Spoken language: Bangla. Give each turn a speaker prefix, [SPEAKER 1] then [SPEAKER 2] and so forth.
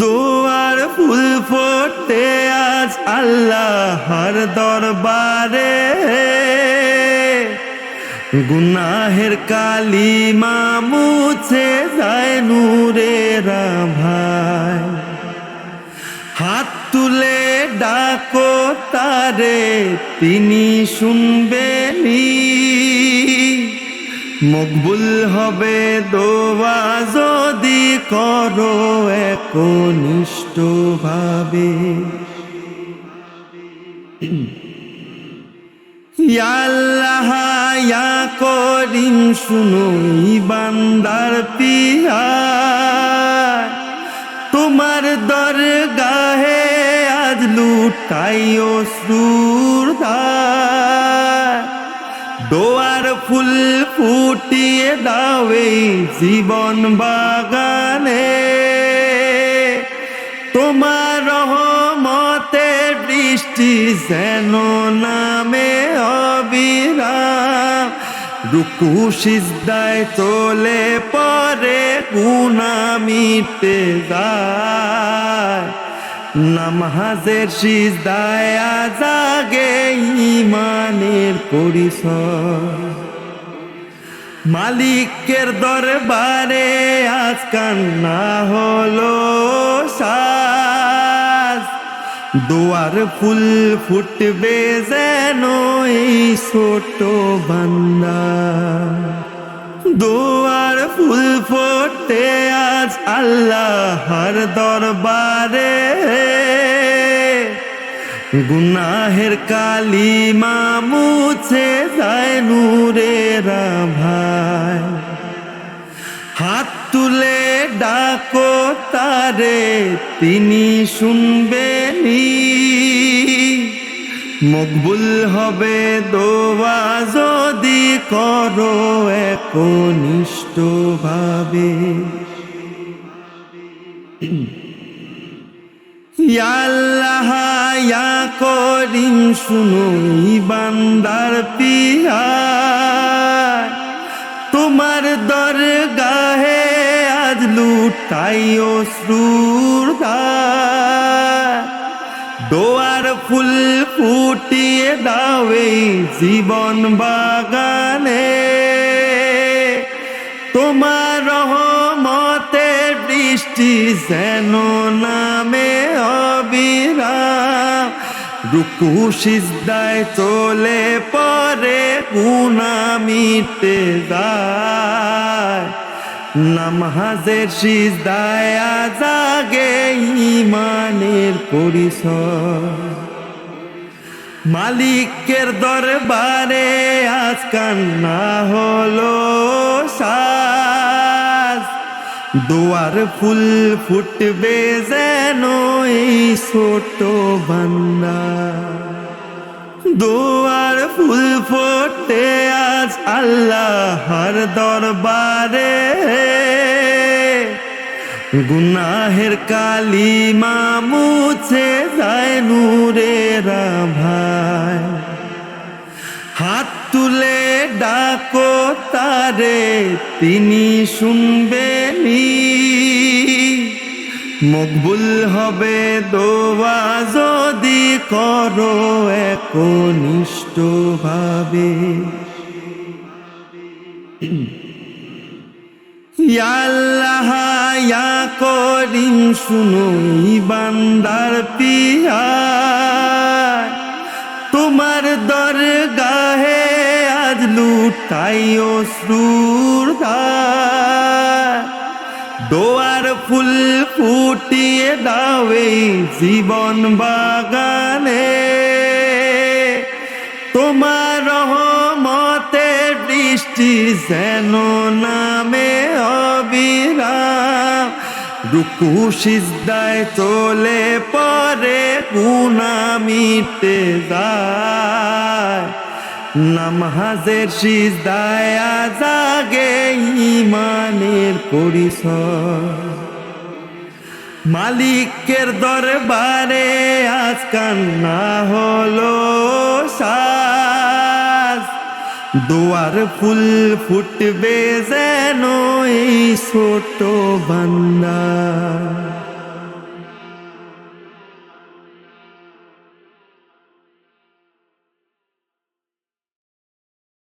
[SPEAKER 1] দোয়ার ফুল ফোটে আজ আল্লাহর দরবারে। গুনাহের কালিমা মুছে যায় নূরেরা ভাই হাত তুলে ডাকো তারে, তিনি শুনবেনি মকবুল হবে দোয়া যদি করো। একনিষ্ঠ ভাবে আল্লাহ ইয়া করিম শুনো বান্দার পিয়া তোমার দরগাহে আজ লুটাইও সুর দোয়ার ফুল ফুটিয়ে দাওয়ে জীবন বাগানে। তোমার রহমতের বৃষ্টি যেন নামে অবিরাম। রুকু সিজদায় তোলে পরে গুনা যায়। নামাজের সিজদায় জাগে ইমানের পরিসর মালিকের দরবারে আজ কান্না হলো সাজ দোয়ার ফুল ফুটবে যেন এই ছোট বান্দা। দোয়ার ফুল ফোটে আজ আল্লাহর দরবারে। গুনাহের কালিমা মুছে যায় নূরেরা ভাই হাত তুলে ডাকো তারে তিনি শুনবেনি মকবুল হবে দোয়া যদি করো একনিষ্ঠ ভাবে আল্লাহ ইয়া করিম, শুনো বান্দার পিয়া তোমার আজ লুটাইও সুর দোয়ার ফুল ফুটিয়ে দাওয়ে জীবন বাগানে। তোমার রহমতের বৃষ্টি যেন নামে অবিরাম। রুকু সিজদায় চলে পরে গুনা মিটে যায়। নামাজের সিজদায় জাগে ইমানের পরিসর। মালিকের দরবারে আজ কান্না হলো সাজ। দোয়ার ফুল ফুটবে যেন এই ছোট বান্দা। দুয়ার ফুল ফোটে আজ আল্লাহর দরবারে গুনাহের কালিমা মুছে যায় নূরেরা ভাই হাত তুলে ডাকো তারে, তিনি শুনবেনি। মকবুল হবে দোয়া যদি করো একনিষ্ঠ ভাবে আল্লাহ, ইয়া করিম, শুনো বান্দার পিয়া। তোমার দরগাহে আজ লুটাইও সুর দোয়ার ফুল ফুটিয়ে দাওয়ে জীবন বাগানে। তোমার বৃষ্টি যেন নামে অবিরাম। রুকু সিজদায় চলে পরে গুনা মিটে যায়। নামাজের সিজদায় জাগে ইমানের পরিসর মালিকের দরবারে আজ কান্না হলো দোয়ার ফুল ফুটবে যেন এই ছোট বান্দা